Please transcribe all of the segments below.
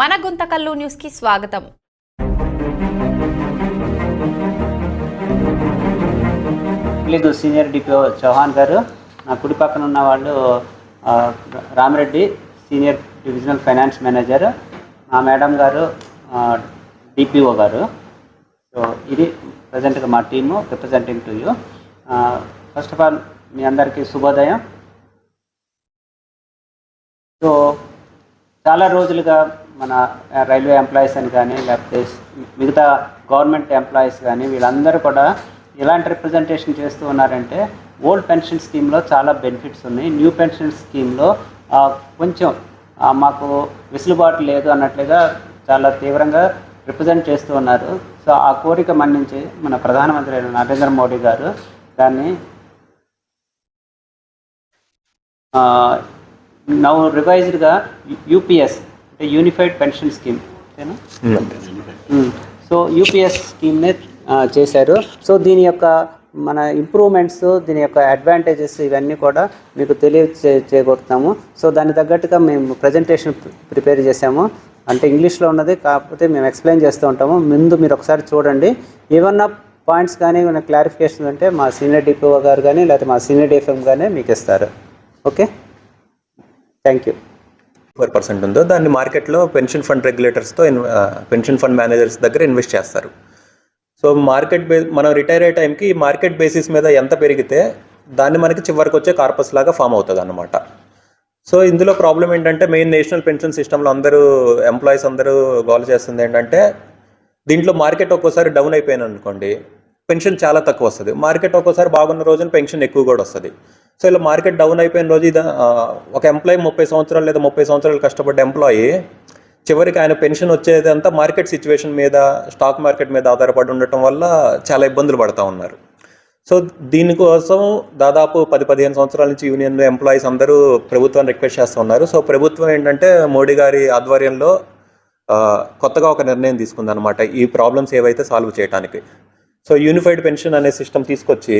మన గుంతకల్లు న్యూస్కి స్వాగతం. లేదు సీనియర్ డిపిఓ చౌహాన్ గారు. నా కుడి పక్కన ఉన్న వాళ్ళు Ramireddy senior divisional finance manager మా మేడం గారు డిపిఓ గారు. సో ఇది ప్రజెంట్గా మా team representing to you. First of all మీ అందరికీ శుభోదయం. సో చాలా రోజులుగా మన రైల్వే ఎంప్లాయీస్ అని కానీ లేకపోతే మిగతా గవర్నమెంట్ ఎంప్లాయీస్ కానీ వీళ్ళందరూ కూడా ఎలాంటి రిప్రజెంటేషన్ చేస్తూ ఉన్నారంటే ఓల్డ్ పెన్షన్ స్కీమ్లో చాలా బెనిఫిట్స్ ఉన్నాయి. న్యూ పెన్షన్ స్కీమ్లో కొంచెం మాకు వెసులుబాటు లేదు అన్నట్లుగా చాలా తీవ్రంగా రిప్రజెంట్ చేస్తూ ఉన్నారు. సో ఆ కోరిక మన్నించి మన ప్రధానమంత్రి అయిన నరేంద్ర మోడీ గారు దాన్ని now రివైజ్డ్గా UPS unified pension scheme so UPS స్కీమ్నే చేశారు. సో దీని యొక్క మన ఇంప్రూవ్మెంట్స్ దీని యొక్క అడ్వాంటేజెస్ ఇవన్నీ కూడా మీకు తెలియచే చేయగొడుతున్నాము సో దానికి తగ్గట్టుగా మేము ప్రజెంటేషన్ ప్రిపేర్ చేసాము అంటే ఇంగ్లీష్లో ఉన్నది కాకపోతే మేము ఎక్స్ప్లెయిన్ చేస్తూ ఉంటాము. ముందు మీరు ఒకసారి చూడండి. ఏమన్నా పాయింట్స్ కానీ ఏమైనా క్లారిఫికేషన్ ఉంటే మా సీనియర్ డిపిఓ గారు కానీ లేకపోతే మా సీనియర్ డిఎఫ్ఎం కానీ మీకు ఇస్తారు. Okay thank you four percent ఉందో దాన్ని మార్కెట్లో పెన్షన్ ఫండ్ రెగ్యులేటర్స్తో పెన్షన్ ఫండ్ మేనేజర్స్ దగ్గర ఇన్వెస్ట్ చేస్తారు. సో మార్కెట్ బే మనం రిటైర్ అయ్యే టైంకి మార్కెట్ బేసిస్ మీద ఎంత పెరిగితే దాన్ని మనకి చివరికి వచ్చే కార్పస్ లాగా ఫామ్ అవుతుంది అనమాట సో ఇందులో ప్రాబ్లం ఏంటంటే మెయిన్ నేషనల్ పెన్షన్ సిస్టంలో అందరూ ఎంప్లాయీస్ అందరూ గోల్ చేస్తుంది ఏంటంటే దీంట్లో మార్కెట్ ఒక్కోసారి డౌన్ అయిపోయాను అనుకోండి పెన్షన్ చాలా తక్కువ వస్తుంది. మార్కెట్ ఒక్కోసారి బాగున్న రోజున పెన్షన్ ఎక్కువ కూడా వస్తుంది. సో ఇలా మార్కెట్ డౌన్ అయిపోయిన రోజు ఇది ఒక ఎంప్లాయీ ముప్పై సంవత్సరాలు లేదా ముప్పై సంవత్సరాలు కష్టపడ్డ ఎంప్లాయీ చివరికి ఆయన పెన్షన్ వచ్చేదంతా మార్కెట్ సిచ్యువేషన్ మీద స్టాక్ మార్కెట్ మీద ఆధారపడి ఉండటం వల్ల చాలా ఇబ్బందులు పడతా ఉన్నారు. సో దీనికోసం దాదాపు పది పదిహేను సంవత్సరాల నుంచి యూనియన్ ఎంప్లాయీస్ అందరూ ప్రభుత్వాన్ని రిక్వెస్ట్ చేస్తూ ఉన్నారు. సో ప్రభుత్వం ఏంటంటే మోడీ గారి ఆధ్వర్యంలో కొత్తగా ఒక నిర్ణయం తీసుకుందనమాట ఈ ప్రాబ్లమ్స్ ఏవైతే సాల్వ్ చేయడానికి సో యూనిఫైడ్ పెన్షన్ అనే సిస్టమ్ తీసుకొచ్చి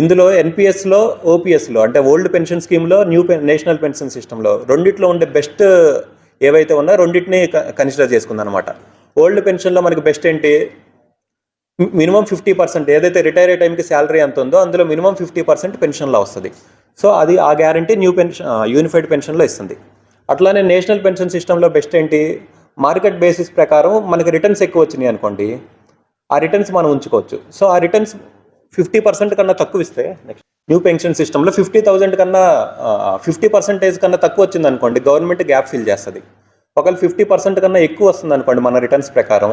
ఇందులో ఎన్పిఎస్లో ఓపీఎస్లో అంటే ఓల్డ్ పెన్షన్ స్కీమ్లో న్యూ పెన్ నేషనల్ పెన్షన్ సిస్టంలో రెండిట్లో ఉండే బెస్ట్ ఏవైతే ఉన్నా రెండింటిని కన్సిడర్ చేసుకుందనమాట ఓల్డ్ పెన్షన్లో మనకి బెస్ట్ ఏంటి? మినిమం ఫిఫ్టీ పర్సెంట్ ఏదైతే రిటైర్ అయ్యే టైంకి శాలరీ ఎంత ఉందో అందులో మినిమం ఫిఫ్టీ పర్సెంట్ పెన్షన్లో వస్తుంది. సో అది ఆ గ్యారంటీ న్యూ పెన్షన్ యూనిఫైడ్ పెన్షన్లో ఇస్తుంది. అట్లానే నేషనల్ పెన్షన్ సిస్టంలో బెస్ట్ ఏంటి? మార్కెట్ బేసిస్ ప్రకారం మనకి రిటర్న్స్ ఎక్కువ వచ్చినాయి అనుకోండి ఆ రిటర్న్స్ మనం ఉంచుకోవచ్చు. సో ఆ రిటర్న్స్ ఫిఫ్టీ పర్సెంట్ కన్నా తక్కువ ఇస్తే నెక్స్ట్ న్యూ పెన్షన్ సిస్టంలో ఫిఫ్టీ థౌసండ్ కన్నా ఫిఫ్టీ పర్సెంటేజ్ కన్నా తక్కువ వచ్చింది అనుకోండి గవర్నమెంట్ గ్యాప్ ఫిల్ చేస్తుంది. ఒకవేళ ఫిఫ్టీ పర్సెంట్ కన్నా ఎక్కువ వస్తుంది అనుకోండి మన రిటర్న్స్ ప్రకారం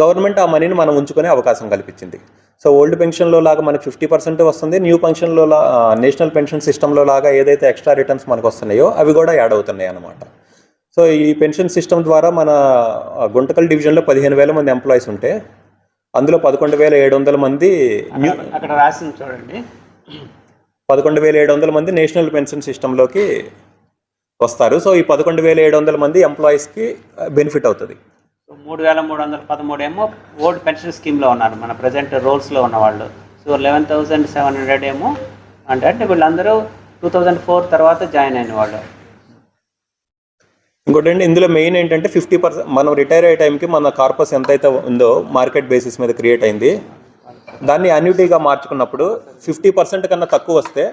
గవర్నమెంట్ ఆ మనీని మనం ఉంచుకునే అవకాశం కల్పించింది. సో ఓల్డ్ పెన్షన్లో లాగా మనకి ఫిఫ్టీ పర్సెంట్ వస్తుంది న్యూ పెన్షన్లో లా నేషనల్ పెన్షన్ సిస్టంలో లాగా ఏదైతే ఎక్స్ట్రా రిటర్న్స్ మనకు వస్తున్నాయో అవి కూడా యాడ్ అవుతున్నాయి అన్నమాట సో ఈ పెన్షన్ సిస్టమ్ ద్వారా మన గుంటకల్ డివిజన్లో పదిహేను వేల మంది ఎంప్లాయీస్ ఉంటే అందులో పదకొండు వేల ఏడు వందల మంది అక్కడ రాసింది చూడండి. పదకొండు వేల ఏడు వందల మంది నేషనల్ పెన్షన్ సిస్టంలోకి వస్తారు. సో ఈ పదకొండు వేల ఏడు వందల మంది ఎంప్లాయీస్కి బెనిఫిట్ అవుతుంది. సో మూడు వేల మూడు వందల పదమూడు ఏమో ఓల్డ్ పెన్షన్ స్కీమ్లో ఉన్నారు. మన ప్రజెంట్ రోల్స్లో ఉన్న వాళ్ళు. So eleven thousand seven hundred ఏమో అంటే అంటే వీళ్ళందరూ టూ థౌజండ్ ఫోర్ తర్వాత జాయిన్ అయిన వాళ్ళు. ఇంకోటి ఇందులో మెయిన్ ఏంటంటే ఫిఫ్టీ పర్సెంట్ మనం రిటైర్ అయ్యే టైంకి మన కార్పస్ ఎంతైతే ఉందో మార్కెట్ బేసిస్ మీద క్రియేట్ అయింది. దాన్ని అన్యూటీగా మార్చుకున్నప్పుడు ఫిఫ్టీ పర్సెంట్ కన్నా తక్కువ వస్తే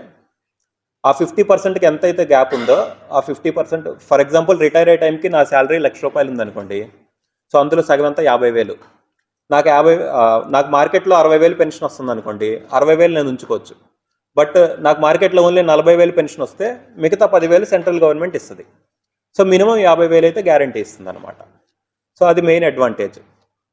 ఆ ఫిఫ్టీ పర్సెంట్కి ఎంతైతే గ్యాప్ ఉందో ఆ fifty percent for example retire అయ్యే టైంకి నా శాలరీ లక్ష రూపాయలు ఉందనుకోండి. సో అందులో సగం అంతా యాభై వేలు. నాకు యాభై నాకు మార్కెట్లో అరవై వేలు పెన్షన్ వస్తుంది అనుకోండి అరవై వేలు నేను ఉంచుకోవచ్చు. బట్ నాకు మార్కెట్లో ఓన్లీ నలభై వేలు పెన్షన్ వస్తే మిగతా పదివేలు సెంట్రల్ గవర్నమెంట్ ఇస్తుంది. సో మినిమం యాభై వేలు అయితే గ్యారంటీ ఇస్తుంది అనమాట సో అది మెయిన్ అడ్వాంటేజ్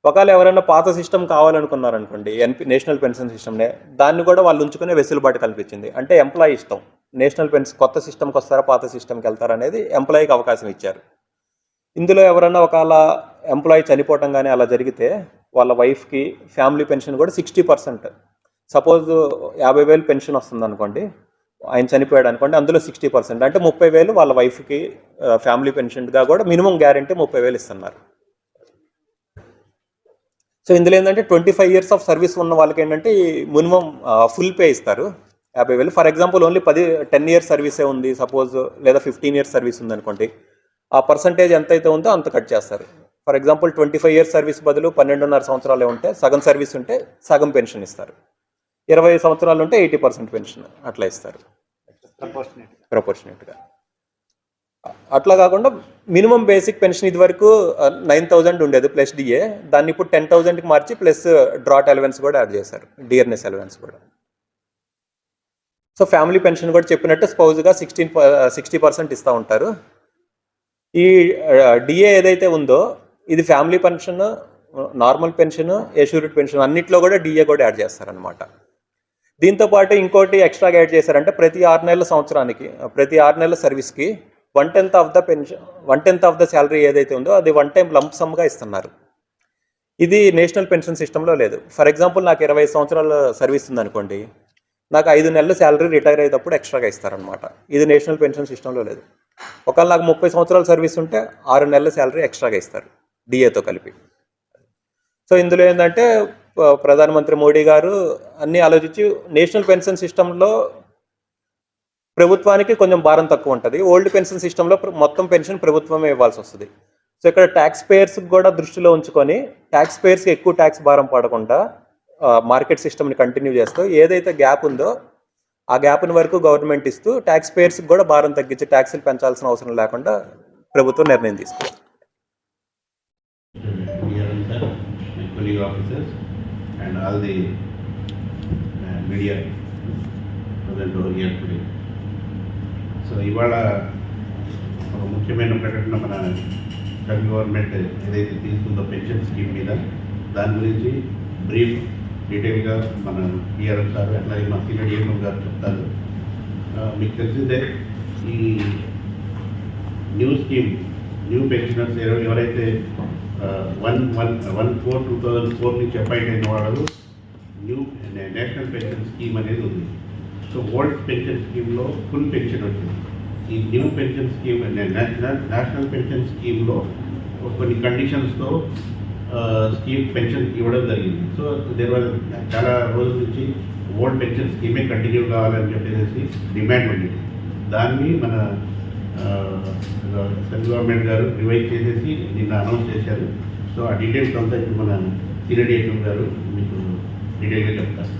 ఒకవేళ ఎవరైనా పాత సిస్టమ్ కావాలనుకున్నారనుకోండి ఎన్పి నేషనల్ పెన్షన్ సిస్టమ్నే దాన్ని కూడా వాళ్ళు ఉంచుకునే వెసులుబాటు కల్పించింది. అంటే ఎంప్లాయీ ఇష్టం. నేషనల్ పెన్షన్ కొత్త సిస్టమ్కి వస్తారా పాత సిస్టమ్కి వెళ్తారా అనేది ఎంప్లాయీకి అవకాశం ఇచ్చారు. ఇందులో ఎవరైనా ఒకవేళ ఎంప్లాయీ చనిపోవటం కానీ అలా జరిగితే వాళ్ళ వైఫ్కి ఫ్యామిలీ పెన్షన్ కూడా సిక్స్టీ పర్సెంట్ సపోజ్ యాభై వేలు పెన్షన్ వస్తుంది అనుకోండి ఆయన చనిపోయాడు అనుకోండి అందులో సిక్స్టీ పర్సెంట్ అంటే ముప్పై వేలు వాళ్ళ వైఫ్కి ఫ్యామిలీ పెన్షన్గా కూడా మినిమం గ్యారంటీ ముప్పై వేలు ఇస్తున్నారు. సో ఇందులో ఏంటంటే twenty five years of service ఉన్న వాళ్ళకి ఏంటంటే మినిమం ఫుల్ పే ఇస్తారు యాభై వేలు. ఫర్ ఎగ్జాంపుల్ ఓన్లీ పది టెన్ ఇయర్స్ సర్వీసే ఉంది సపోజ్ లేదా ఫిఫ్టీన్ ఇయర్స్ సర్వీస్ ఉంది అనుకోండి ఆ పర్సంటేజ్ ఎంతైతే ఉందో అంత కట్ చేస్తారు. For example twenty five years service బదులు పన్నెండున్నర సంవత్సరాలే ఉంటే సగం సర్వీస్ ఉంటే సగం పెన్షన్ ఇస్తారు. ఇరవై సంవత్సరాలు ఉంటే ఎయిటీ పర్సెంట్ పెన్షన్ అట్లా ఇస్తారు. ప్రపోర్షనేట్గా అట్లా కాకుండా మినిమం బేసిక్ పెన్షన్ ఇది వరకు నైన్ థౌజండ్ ఉండేది ప్లస్ డిఏ. దాన్ని ఇప్పుడు టెన్ థౌజండ్కి మార్చి ప్లస్ డ్రాట్ అలవెన్స్ కూడా యాడ్ చేశారు. డియర్నెస్ అలవెన్స్ కూడా. సో ఫ్యామిలీ పెన్షన్ కూడా చెప్పినట్టు స్పౌజ్గా సిక్స్టీన్ సిక్స్టీ పర్సెంట్ ఇస్తూ ఉంటారు. ఈ డిఏ ఏదైతే ఉందో ఇది ఫ్యామిలీ పెన్షన్ నార్మల్ పెన్షన్ ఎష్యూరిటీ పెన్షన్ అన్నిట్లో కూడా డిఏ కూడా యాడ్ చేస్తారనమాట దీంతో పాటు ఇంకోటి ఎక్స్ట్రాగా యాడ్ చేశారంటే ప్రతి ఆరు నెలల సంవత్సరానికి ప్రతి ఆరు నెలల సర్వీస్కి one tenth of the pension one tenth of the salary ఏదైతే ఉందో అది వన్ టైం లంప్ సమ్గా ఇస్తున్నారు. ఇది నేషనల్ పెన్షన్ సిస్టంలో లేదు. ఫర్ ఎగ్జాంపుల్ నాకు ఇరవై సంవత్సరాల సర్వీస్ ఉందనుకోండి నాకు ఐదు నెలల శాలరీ రిటైర్ అయ్యేటప్పుడు ఎక్స్ట్రాగా ఇస్తారనమాట ఇది నేషనల్ పెన్షన్ సిస్టంలో లేదు. ఒకవేళ నాకు ముప్పై సంవత్సరాల సర్వీస్ ఉంటే ఆరు నెలల శాలరీ ఎక్స్ట్రాగా ఇస్తారు డిఏతో కలిపి. సో ఇందులో ఏంటంటే ప్రధానమంత్రి మోడీ గారు అన్నీ ఆలోచించి నేషనల్ పెన్షన్ సిస్టంలో ప్రభుత్వానికి కొంచెం భారం తక్కువ ఉంటుంది. ఓల్డ్ పెన్షన్ సిస్టంలో మొత్తం పెన్షన్ ప్రభుత్వమే ఇవ్వాల్సి వస్తుంది. సో ఇక్కడ ట్యాక్స్ పేయర్స్ కూడా దృష్టిలో ఉంచుకొని ట్యాక్స్ పేయర్స్కి ఎక్కువ ట్యాక్స్ భారం పడకుండా మార్కెట్ సిస్టమ్ని కంటిన్యూ చేస్తూ ఏదైతే గ్యాప్ ఉందో ఆ గ్యాప్ని వరకు గవర్నమెంట్ ఇస్తూ ట్యాక్స్ పేయర్స్కి కూడా భారం తగ్గించి ట్యాక్స్లు పెంచాల్సిన అవసరం లేకుండా ప్రభుత్వం నిర్ణయం తీసుకుంది. And all the uh, media present over here today. So ఇవాళ ఒక ముఖ్యమైన ప్రకటన మన సెంట్రల్ గవర్నమెంట్ ఏదైతే తీసుకుందో పెన్షన్ స్కీమ్ మీద దాని గురించి బ్రీఫ్ డీటెయిల్గా మన పిఆర్ఎం సార్ అట్లాగే మా సీనియర్ డిఎంఎం గారు చెప్తారు మీకు తెలిసిందే ఈ న్యూ స్కీమ్ న్యూ పెన్షనర్స్ ఎవరైతే one one one four two thousand four నుంచి అపాయింట్ అయిన వాళ్ళు న్యూ నేషనల్ పెన్షన్ స్కీమ్ అనేది ఉంది. సో ఓల్డ్ పెన్షన్ స్కీమ్లో ఫుల్ పెన్షన్ వచ్చింది. ఈ new pension scheme national national pension స్కీమ్లో కొన్ని కండిషన్స్తో స్కీమ్ పెన్షన్ ఇవ్వడం జరిగింది. సో దేర్ చాలా రోజుల నుంచి ఓల్డ్ పెన్షన్ స్కీమే కంటిన్యూ కావాలని చెప్పేసి డిమాండ్ ఉండేది దాన్ని మన సెంట్రల్ గవర్నమెంట్ గారు రివైజ్ చేసేసి నిన్న అనౌన్స్ చేశారు సో ఆ డీటెయిల్స్ అంతా ఇప్పుడు మన సీనియర్ గారు మీకు డీటెయిల్గా చెప్తారు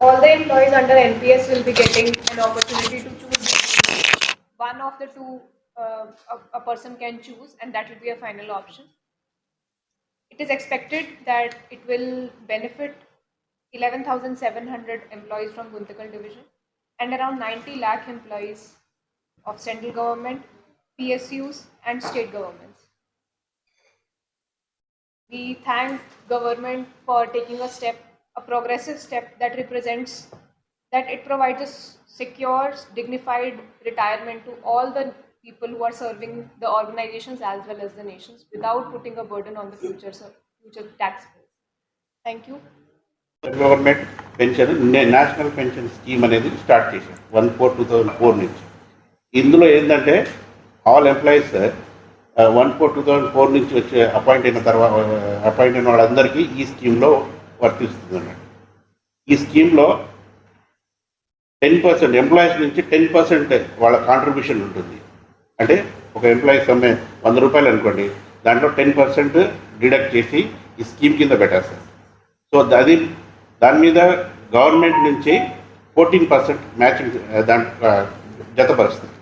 all the employees under NPS will be getting an opportunity to choose between one of the two uh, a, a person can choose, and that will be a final option. It is expected that it will benefit 11,700 employees from Guntakal division and around 90 lakh employees of central government, PSUs, and state governments. We thank government for taking a step, a progressive step that represents that it provides a s- secure, dignified retirement to all the people who are serving the organizations as well as the nations without putting a burden on the future ser- future taxpayers. Thank you. Government pension national pension scheme అనేది start చేశారు one four two thousand four నుంచి ఇందులో ఏంటంటే all employees one four two thousand four నుంచి వచ్చే appoint అయిన తర్వాత appoint uh, అయిన వాళ్ళందరికీ ఈ స్కీమ్లో వర్తిస్తుంది అన్నట్టు ఈ స్కీమ్లో టెన్ పర్సెంట్ ఎంప్లాయీస్ నుంచి టెన్ పర్సెంట్ వాళ్ళ కాంట్రిబ్యూషన్ ఉంటుంది. అంటే ఒక ఎంప్లాయీస్ అమ్మే వంద రూపాయలు అనుకోండి దాంట్లో టెన్ పర్సెంట్ డిడక్ట్ చేసి ఈ స్కీమ్ కింద పెట్టేస్తారు. సో అది దాని మీద గవర్నమెంట్ నుంచి ఫోర్టీన్ పర్సెంట్ మ్యాచింగ్ దాంట్లో uh, జతపరుస్తుంది.